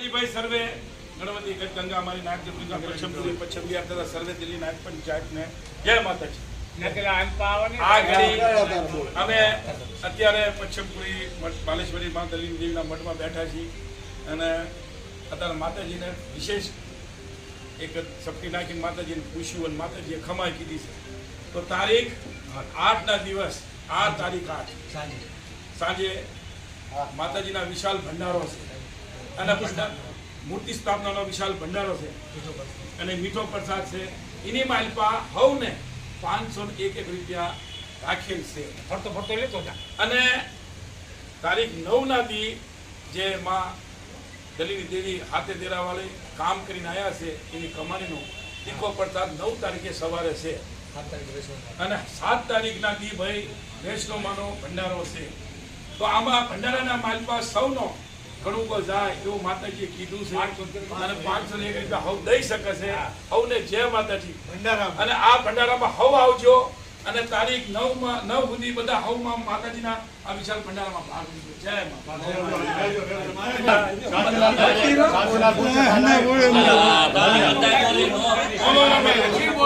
ગણપતિભાઈ સર્વે ગણપતિ ગંગા અમારી નાયક ગંગા પશ્ચિમપુરી પશ્ચિમ બિહાર સર્વે દિલ્હી નાયક પંચાયતને જય માતાજી. અમે અત્યારે પશ્ચિમપુરી બાલેશ્વરી મા દલીલ દેવીના મઠમાં બેઠા છીએ અને અત્યારે માતાજીને વિશેષ એક સપટી નાખીને માતાજીને પૂછ્યું અને માતાજીએ ખમાઈ કીધી છે. તો તારીખ આઠના દિવસ આ તારીખ આઠ. સાંજે. માતાજીના વિશાલ ભંડારો છે. અને ભંડાર મૂર્તિ સ્થાપનાનો વિશાલ ભંડારો છે. અને મીઠો પ્રસાદ છે. એની માલપા હવને પાંચસો એક એક રૂપિયા રાખેલ છે. ફરતો ફરતો લેતો અને તારીખ નવના દી જે માં દલીની દેવી હાથે દેરાવાળી કામ કરીને આવ્યા છે એની કમાણીનો તીખો પ્રસાદ નવ તારીખે સવારે છે. અને સાત તારીખના દી ભાઈ વૈષ્ણવમાંનો ભંડારો છે. તો આમાં ભંડારાના માલપા સૌનો કોઈ જાય એવું માતાજીએ કીધું છે અને પાંચસો ને એક રૂપિયા હવ દઈ શકે છે હવને જય માતાજી અને આ ભંડારામાં હવ આવજો અને તારીખ નવમાં નવ સુધી બધા હવમાં માતાજીના આ વિશાળ ભંડારામાં ભાગ લીધો જય મા